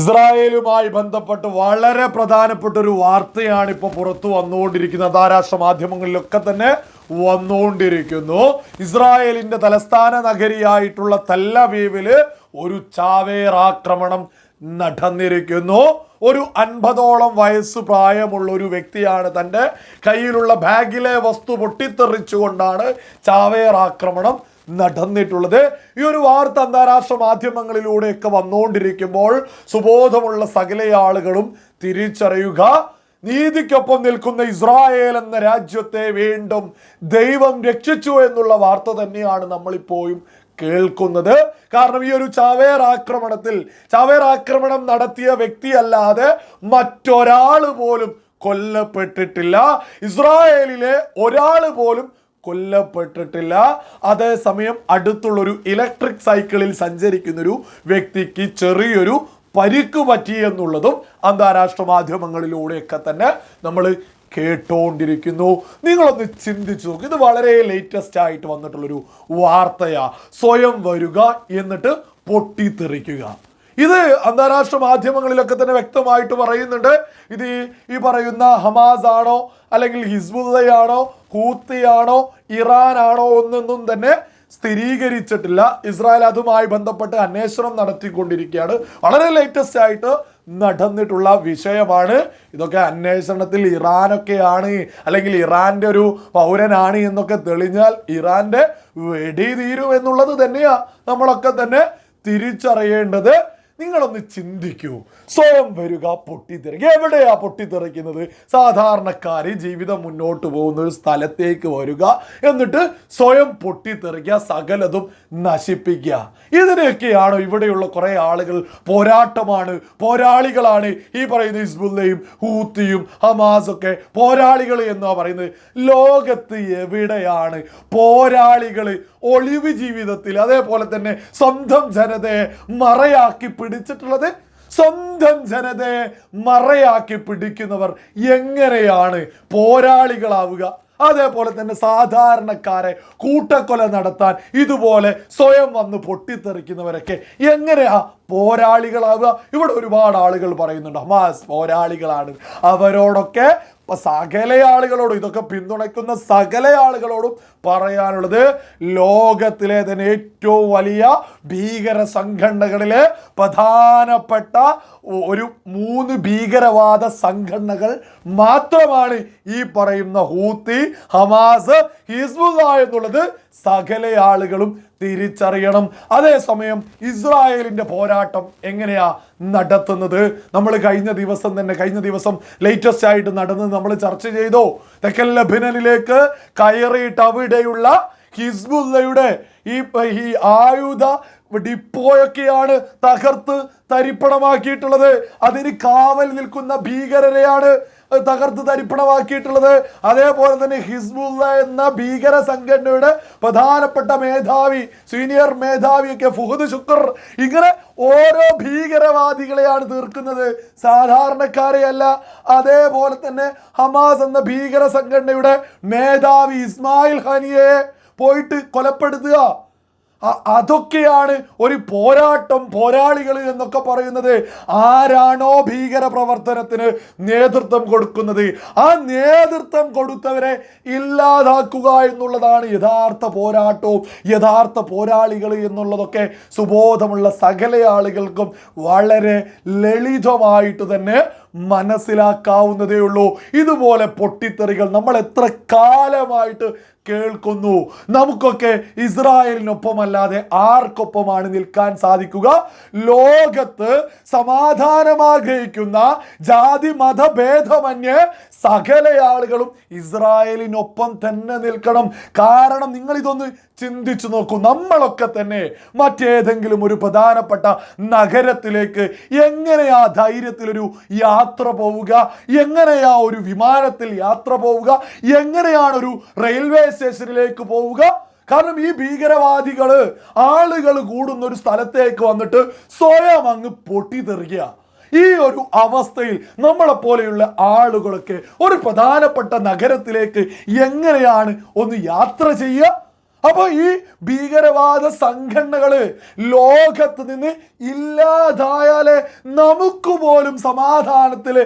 ഇസ്രായേലുമായി ബന്ധപ്പെട്ട് വളരെ പ്രധാനപ്പെട്ട ഒരു വാർത്തയാണ് ഇപ്പോൾ പുറത്തു വന്നുകൊണ്ടിരിക്കുന്നത്. അന്താരാഷ്ട്ര മാധ്യമങ്ങളിലൊക്കെ തന്നെ വന്നുകൊണ്ടിരിക്കുന്നു. ഇസ്രായേലിന്റെ തലസ്ഥാന നഗരിയായിട്ടുള്ള തല്ലവീവിൽ ഒരു ചാവേറാക്രമണം നടന്നിരിക്കുന്നു. ഒരു അൻപതോളം വയസ്സ് പ്രായമുള്ള ഒരു വ്യക്തിയാണ് തന്റെ കയ്യിലുള്ള ബാഗിലെ വസ്തു പൊട്ടിത്തെറിച്ചുകൊണ്ടാണ് ചാവേർ ആക്രമണം നടന്നിട്ടുള്ളത്. ഈ ഒരു വാർത്ത അന്താരാഷ്ട്ര മാധ്യമങ്ങളിലൂടെയൊക്കെ വന്നുകൊണ്ടിരിക്കുമ്പോൾ സുബോധമുള്ള സകല ആളുകളും തിരിച്ചറിയുക. നീതിക്കൊപ്പം നിൽക്കുന്ന ഇസ്രായേൽ എന്ന രാജ്യത്തെ വീണ്ടും ദൈവം രക്ഷിച്ചു എന്നുള്ള വാർത്ത തന്നെയാണ് നമ്മളിപ്പോഴും കേൾക്കുന്നത്. കാരണം ഈ ഒരു ചാവേർ ആക്രമണത്തിൽ ചാവേർ ആക്രമണം നടത്തിയ വ്യക്തിയല്ലാതെ മറ്റൊരാൾ പോലും കൊല്ലപ്പെട്ടിട്ടില്ല. ഇസ്രായേലിലെ ഒരാൾ പോലും കൊല്ലപ്പെട്ടിട്ടില്ല. അതേസമയം അടുത്തുള്ളൊരു ഇലക്ട്രിക് സൈക്കിളിൽ സഞ്ചരിക്കുന്നൊരു വ്യക്തിക്ക് ചെറിയൊരു പരിക്ക് പറ്റി എന്നുള്ളതും അന്താരാഷ്ട്ര മാധ്യമങ്ങളിലൂടെയൊക്കെ തന്നെ നമ്മൾ കേട്ടോണ്ടിരിക്കുന്നു. നിങ്ങളൊന്ന് ചിന്തിച്ചു നോക്ക്. ഇത് വളരെ ലേറ്റസ്റ്റ് ആയിട്ട് വന്നിട്ടുള്ളൊരു വാർത്തയാ. സ്വയം വരിക എന്നിട്ട് പൊട്ടിത്തെറിക്കുക. ഇത് അന്താരാഷ്ട്ര മാധ്യമങ്ങളിലൊക്കെ തന്നെ വ്യക്തമായിട്ട് പറയുന്നുണ്ട്. ഇത് ഈ- പറയുന്ന ഹമാസ് ആണോ അല്ലെങ്കിൽ ഹിസ്ബുള്ളയാണോ ഹൂത്തിയാണോ ഇറാൻ ആണോ എന്നൊന്നും തന്നെ സ്ഥിരീകരിച്ചിട്ടില്ല. ഇസ്രായേൽ അതുമായി ബന്ധപ്പെട്ട് അന്വേഷണം നടത്തിക്കൊണ്ടിരിക്കുകയാണ്. വളരെ ലേറ്റസ്റ്റ് ആയിട്ട് നടന്നിട്ടുള്ള വിഷയമാണ്. ഇതൊക്കെ അന്വേഷണത്തിൽ ഇറാനൊക്കെയാണ് അല്ലെങ്കിൽ ഇറാന്റെ ഒരു പൗരനാണ് എന്നൊക്കെ തെളിഞ്ഞാൽ ഇറാന്റെ വെടി തീരും എന്നുള്ളത് തന്നെയാ നമ്മളൊക്കെ തന്നെ തിരിച്ചറിയേണ്ടത്. നിങ്ങളൊന്ന് ചിന്തിക്കൂ. സ്വയം വരിക പൊട്ടിത്തെറിക്കുക. എവിടെയാ പൊട്ടിത്തെറിക്കുന്നത്? സാധാരണക്കാർ ജീവിതം മുന്നോട്ട് പോകുന്ന ഒരു സ്ഥലത്തേക്ക് വരിക എന്നിട്ട് സ്വയം പൊട്ടിത്തെറിക്കുക സകലതും നശിപ്പിക്കുക. ഇതിനെയൊക്കെയാണോ ഇവിടെയുള്ള കുറെ ആളുകൾ പോരാട്ടമാണ് പോരാളികളാണ് ഈ പറയുന്ന ഹിസ്ബുല്ലയും ഹൂത്തിയും ഹമാസൊക്കെ പോരാളികൾ എന്നാ പറയുന്നത്. ലോകത്ത് എവിടെയാണ് പോരാളികൾ ഒളിവ് ജീവിതത്തിൽ അതേപോലെ തന്നെ സ്വന്തം ജനതയെ മറയാക്കി പിടിച്ചിട്ടുള്ളത്? സ്വന്തം ജനതയെ മറയാക്കി പിടിക്കുന്നവർ എങ്ങനെയാണ് പോരാളികളാവുക? അതേപോലെ തന്നെ സാധാരണക്കാരെ കൂട്ടക്കൊല നടത്താൻ ഇതുപോലെ സ്വയം വന്ന് പൊട്ടിത്തെറിക്കുന്നവരൊക്കെ എങ്ങനെയാ പോരാളികളാവുക? ഇവിടെ ഒരുപാട് ആളുകൾ പറയുന്നുണ്ട് ഹമാസ് പോരാളികളാണ്. അവരോടൊക്കെ ഇപ്പൊ സകല ആളുകളോടും ഇതൊക്കെ പിന്തുണയ്ക്കുന്ന സകല ആളുകളോടും പറയാനുള്ളത് ലോകത്തിലെ തന്നെ ഏറ്റവും വലിയ ഭീകര സംഘടനകളിലെ പ്രധാനപ്പെട്ട ഒരു മൂന്ന് ഭീകരവാദ സംഘടനകൾ മാത്രമാണ് ഈ പറയുന്ന ഹൂത്തി ഹമാസ് ഹിസ്ബുദ എന്നുള്ളത് സകല ആളുകളും തിരിച്ചറിയണം. അതേസമയം ഇസ്രായേലിന്റെ പോരാട്ടം എങ്ങനെയാ നടത്തുന്നത്? നമ്മൾ കഴിഞ്ഞ ദിവസം തന്നെ കഴിഞ്ഞ ദിവസം ലേറ്റസ്റ്റ് ആയിട്ട് നടന്ന് നമ്മൾ ചർച്ച ചെയ്തോ. തെക്കൻ ലബിനനിലേക്ക് കയറിയിട്ട് അവിടെയുള്ള ഹിസ്ബുല്ലയുടെ ഈ ഈ ആയുധ ഡിപ്പോയൊക്കെയാണ് തകർത്ത് തരിപ്പണമാക്കിയിട്ടുള്ളത്. അതിന് കാവൽ നിൽക്കുന്ന ഭീകരരെയാണ് തകർത്ത് തരിപ്പണമാക്കിയിട്ടുള്ളത്. അതേപോലെ തന്നെ ഹിസ്ബുല്ല എന്ന ഭീകര സംഘടനയുടെ പ്രധാനപ്പെട്ട മേധാവി സീനിയർ മേധാവിയൊക്കെ ഫുഹദ് ശുക്കർ ഇങ്ങനെ ഓരോ ഭീകരവാദികളെയാണ് തീർക്കുന്നത്. സാധാരണക്കാരെയല്ല അതേപോലെ തന്നെ ഹമാസ് എന്ന ഭീകര സംഘടനയുടെ മേധാവി ഇസ്മായിൽ ഖാനിയെ പോയിട്ട് കൊലപ്പെടുത്തുക. അതൊക്കെയാണ് ഒരു പോരാട്ടം പോരാളികൾ എന്നൊക്കെ പറയുന്നത്. ആരാണോ ഭീകര പ്രവർത്തനത്തിന് നേതൃത്വം കൊടുക്കുന്നത്? ആ നേതൃത്വം കൊടുത്തവരെ ഇല്ലാതാക്കുക എന്നുള്ളതാണ് യഥാർത്ഥ പോരാട്ടവും യഥാർത്ഥ പോരാളികൾ എന്നുള്ളതൊക്കെ സുബോധമുള്ള സകല ആളുകൾക്കും വളരെ ലളിതമായിട്ട് തന്നെ മനസ്സിലാക്കാവുന്നതേ ഉള്ളൂ. ഇതുപോലെ പൊട്ടിത്തെറികൾ നമ്മൾ എത്ര കാലമായിട്ട് കേൾക്കുന്നു. നമുക്കൊക്കെ ഇസ്രായേലിനൊപ്പമല്ലാതെ ആർക്കൊപ്പമാണ് നിൽക്കാൻ സാധിക്കുക? ലോകത്ത് സമാധാനം ആഗ്രഹിക്കുന്ന ജാതി മതഭേദമന്യേ സകല ആളുകളും ഇസ്രായേലിനൊപ്പം തന്നെ നിൽക്കണം. കാരണം നിങ്ങൾ ഇതൊന്ന് ചിന്തിച്ചു നോക്കൂ. നമ്മളൊക്കെ തന്നെ മറ്റേതെങ്കിലും ഒരു പ്രധാനപ്പെട്ട നഗരത്തിലേക്ക് എങ്ങനെയാ ധൈര്യത്തിലൊരു യാത്ര പോവുക? എങ്ങനെയാ ഒരു വിമാനത്തിൽ യാത്ര പോവുക? എങ്ങനെയാണ് ഒരു റെയിൽവേ സ്റ്റേഷനിലേക്ക് പോവുക? കാരണം ഈ ഭീകരവാദികൾ ആളുകൾ കൂടുന്ന ഒരു സ്ഥലത്തേക്ക് വന്നിട്ട് സ്വയം അങ്ങ് പൊട്ടിത്തെറിക്കുക. ഈ ഒരു അവസ്ഥയിൽ നമ്മളെ പോലെയുള്ള ആളുകളൊക്കെ ഒരു പ്രധാനപ്പെട്ട നഗരത്തിലേക്ക് എങ്ങനെയാണ് ഒന്ന് യാത്ര ചെയ്യുക? അപ്പൊ ഈ ഭീകരവാദ സംഘടനകൾ ലോകത്ത് നിന്ന് ഇല്ലാതായാലേ നമുക്ക് പോലും സമാധാനത്തിൽ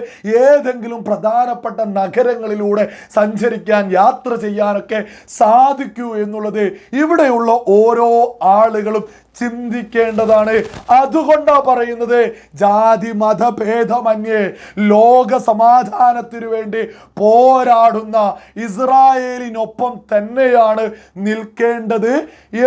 ഏതെങ്കിലും പ്രധാനപ്പെട്ട നഗരങ്ങളിലൂടെ സഞ്ചരിക്കാൻ യാത്ര ചെയ്യാനൊക്കെ സാധിക്കൂ എന്നുള്ളത് ഇവിടെയുള്ള ഓരോ ആളുകളും ചിന്തിക്കേണ്ടതാണ്. അതുകൊണ്ടാ പറയുന്നത് ജാതി മതഭേദമന്യേ ലോക സമാധാനത്തിനു വേണ്ടി പോരാടുന്ന ഇസ്രായേലിനൊപ്പം തന്നെയാണ് നിൽക്കേണ്ടത്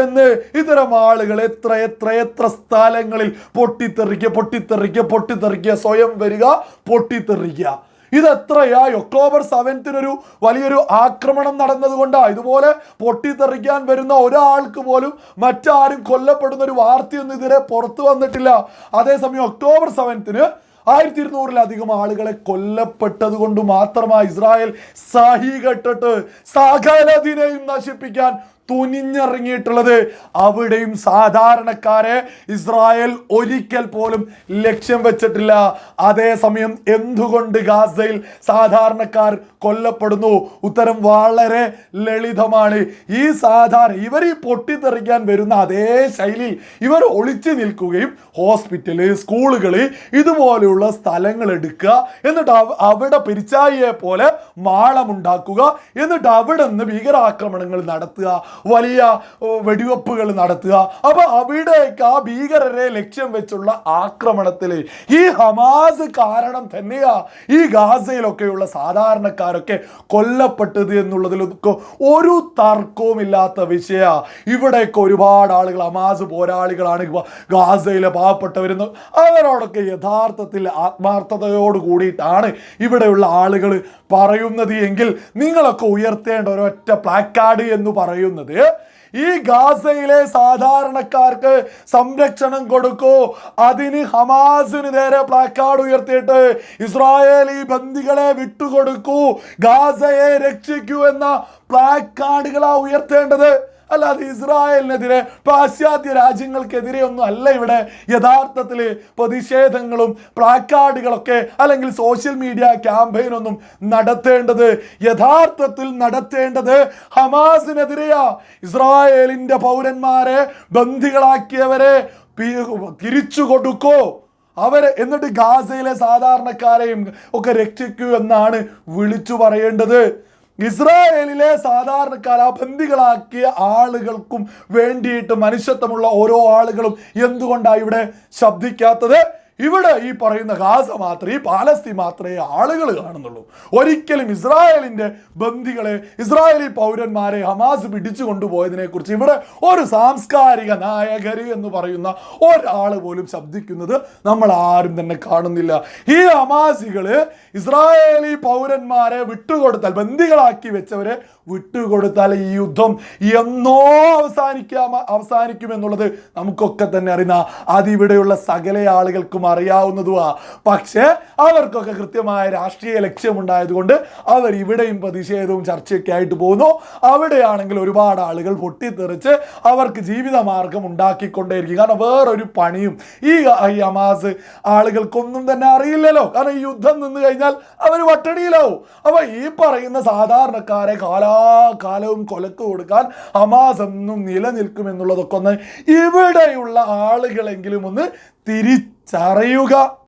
എന്ന് ഇത്തരം ആളുകൾ എത്ര എത്ര എത്ര സ്ഥലങ്ങളിൽ പൊട്ടിത്തെറിക്കുക പൊട്ടിത്തെറിക്കുക പൊട്ടിത്തെറിക്കുക സ്വയം വരിക പൊട്ടിത്തെറിക്കുക. ഇതെത്രയായി ഒക്ടോബർ സെവൻത്തിനൊരു വലിയൊരു ആക്രമണം നടന്നതുകൊണ്ടാണ് ഇതുപോലെ പൊട്ടിത്തെറിക്കാൻ വരുന്ന ഒരാൾക്ക് പോലും മറ്റാരും കൊല്ലപ്പെടുന്ന ഒരു വാർത്തയൊന്നും ഇതുവരെ പുറത്തു വന്നിട്ടില്ല. അതേസമയം ഒക്ടോബർ സെവൻത്തിന് ആയിരത്തി ഇരുന്നൂറിലധികം ആളുകളെ കൊല്ലപ്പെട്ടത് കൊണ്ട് മാത്രമായി ഇസ്രായേൽ സാഹി കെട്ടിട്ട് സകലതിനെയും നശിപ്പിക്കാൻ തുനിഞ്ഞിറങ്ങിയിട്ടുള്ളത്. അവിടെയും സാധാരണക്കാരെ ഇസ്രായേൽ ഒരിക്കൽ പോലും ലക്ഷ്യം വെച്ചിട്ടില്ല. അതേസമയം എന്തുകൊണ്ട് ഗാസയിൽ സാധാരണക്കാർ കൊല്ലപ്പെടുന്നു? ഉത്തരം വളരെ ലളിതമാണ്. ഈ സാധാരണ ഇവർ ഈ പൊട്ടിത്തെറിക്കാൻ വരുന്ന അതേ ശൈലി ഇവർ ഒളിച്ചു നിൽക്കുകയും ഹോസ്പിറ്റൽ സ്കൂളുകൾ ഇതുപോലെയുള്ള സ്ഥലങ്ങൾ എടുക്കുക. എന്നിട്ട് അവിടെ പെരിച്ചായിയെ പോലെ മാളമുണ്ടാക്കുക. എന്നിട്ട് അവിടെ നിന്ന് ഭീകരാക്രമണങ്ങൾ നടത്തുക. വലിയ വെടിവെപ്പുകൾ നടത്തുക. അപ്പൊ അവിടേക്ക് ആ ഭീകരരെ ലക്ഷ്യം വെച്ചുള്ള ആക്രമണത്തിൽ ഈ ഹമാസ് കാരണം തന്നെയാ ഈ ഗാസയിലൊക്കെയുള്ള സാധാരണക്കാരൊക്കെ കൊല്ലപ്പെട്ടത് എന്നുള്ളതിലൊക്കെ ഒരു തർക്കവും ഇല്ലാത്ത വിഷയ. ഇവിടെയൊക്കെ ഒരുപാട് ആളുകൾ ഹമാസ് പോരാളികളാണ് ഗാസയിലെ പാവപ്പെട്ടവരെന്ന് അവരോടൊക്കെ യഥാർത്ഥത്തിൽ ആത്മാർത്ഥതയോട് കൂടിയിട്ടാണ് ഇവിടെയുള്ള ആളുകൾ പറയുന്നത് എങ്കിൽ നിങ്ങളൊക്കെ ഉയർത്തേണ്ട ഒരൊറ്റ പ്ലാക്കാർഡ് എന്ന് പറയുന്നത് ഈ ഗാസയിലെ സാധാരണക്കാർക്ക് സംരക്ഷണം കൊടുക്കൂ. അതിന് ഹമാസിന് നേരെ പ്ലാക്കാർഡ് ഉയർത്തിയിട്ട് ഇസ്രായേലി ബന്ദികളെ വിട്ടുകൊടുക്കൂ. ഗാസയെ രക്ഷിക്കൂ എന്ന പ്ലാക്കാർഡുകളാണ് ഉയർത്തേണ്ടത്. അല്ലാതെ ഇസ്രായേലിനെതിരെ പാശ്ചാത്യ രാജ്യങ്ങൾക്കെതിരെ ഒന്നും അല്ല ഇവിടെ. യഥാർത്ഥത്തിൽ പ്രതിഷേധങ്ങളും പ്ലാക്കാർഡുകളൊക്കെ അല്ലെങ്കിൽ സോഷ്യൽ മീഡിയ ക്യാമ്പയിനൊന്നും നടത്തേണ്ടത്. യഥാർത്ഥത്തിൽ നടത്തേണ്ടത് ഹമാസിനെതിരെയാ. ഇസ്രായേലിന്റെ പൗരന്മാരെ ബന്ദികളാക്കിയവരെ തിരിച്ചു കൊടുക്കോ അവരെ എന്നിട്ട് ഗാസയിലെ സാധാരണക്കാരെയും ഒക്കെ രക്ഷിക്കൂ എന്നാണ് വിളിച്ചു പറയേണ്ടത്. ഇസ്രായേലിലെ സാധാരണക്കാർ അബന്ധികളാക്കിയ ആളുകൾക്കും വേണ്ടിയിട്ട് മനുഷ്യത്വമുള്ള ഓരോ ആളുകളും എന്തുകൊണ്ടാണ് ഇവിടെ ശബ്ദിക്കാത്തത്? ഇവിടെ ഈ പറയുന്ന ഗാസ മാത്രം ഈ പാലസ്തീൻ മാത്രമേ ആളുകൾ കാണുന്നുള്ളൂ. ഒരിക്കലും ഇസ്രായേലിന്റെ ബന്ദികളെ ഇസ്രായേലി പൗരന്മാരെ ഹമാസ് പിടിച്ചു കൊണ്ടുപോയതിനെക്കുറിച്ച് ഇവിടെ ഒരു സാംസ്കാരിക നായകർ എന്ന് പറയുന്ന ഒരാൾ പോലും ശബ്ദിക്കുന്നത് നമ്മൾ ആരും തന്നെ കാണുന്നില്ല. ഈ ഹമാസികൾ ഇസ്രായേലി പൗരന്മാരെ വിട്ടുകൊടുത്താൽ ബന്ദികളാക്കി വെച്ചവരെ വിട്ടുകൊടുത്താൽ ഈ യുദ്ധം എന്നോ അവസാനിക്കാ അവസാനിക്കും എന്നുള്ളത് നമുക്കൊക്കെ തന്നെ അറിയുന്ന അതിവിടെയുള്ള സകല ആളുകൾക്കും അറിയാവുന്നതുമാ പക്ഷേ അവർക്കൊക്കെ കൃത്യമായ രാഷ്ട്രീയ ലക്ഷ്യമുണ്ടായതുകൊണ്ട് അവർ ഇവിടെയും പ്രതിഷേധവും ചർച്ചയൊക്കെ ആയിട്ട് പോകുന്നു. അവിടെയാണെങ്കിൽ ഒരുപാട് ആളുകൾ പൊട്ടിത്തെറിച്ച് അവർക്ക് ജീവിതമാർഗം ഉണ്ടാക്കിക്കൊണ്ടേയിരിക്കും. കാരണം വേറൊരു പണിയും ഈ ഹമാസ് ആളുകൾക്കൊന്നും തന്നെ അറിയില്ലല്ലോ. കാരണം ഈ യുദ്ധം നിന്ന് കഴിഞ്ഞാൽ അവർ വട്ടടിയിലാവും. അപ്പൊ ഈ പറയുന്ന സാധാരണക്കാരെ കാലാകാലവും കൊലക്ക് കൊടുക്കാൻ ഹമാസ് എന്നും നിലനിൽക്കും എന്നുള്ളതൊക്കെ ഒന്ന് ഇവിടെയുള്ള ആളുകളെങ്കിലും ഒന്ന് തിരിച്ചറിയുക.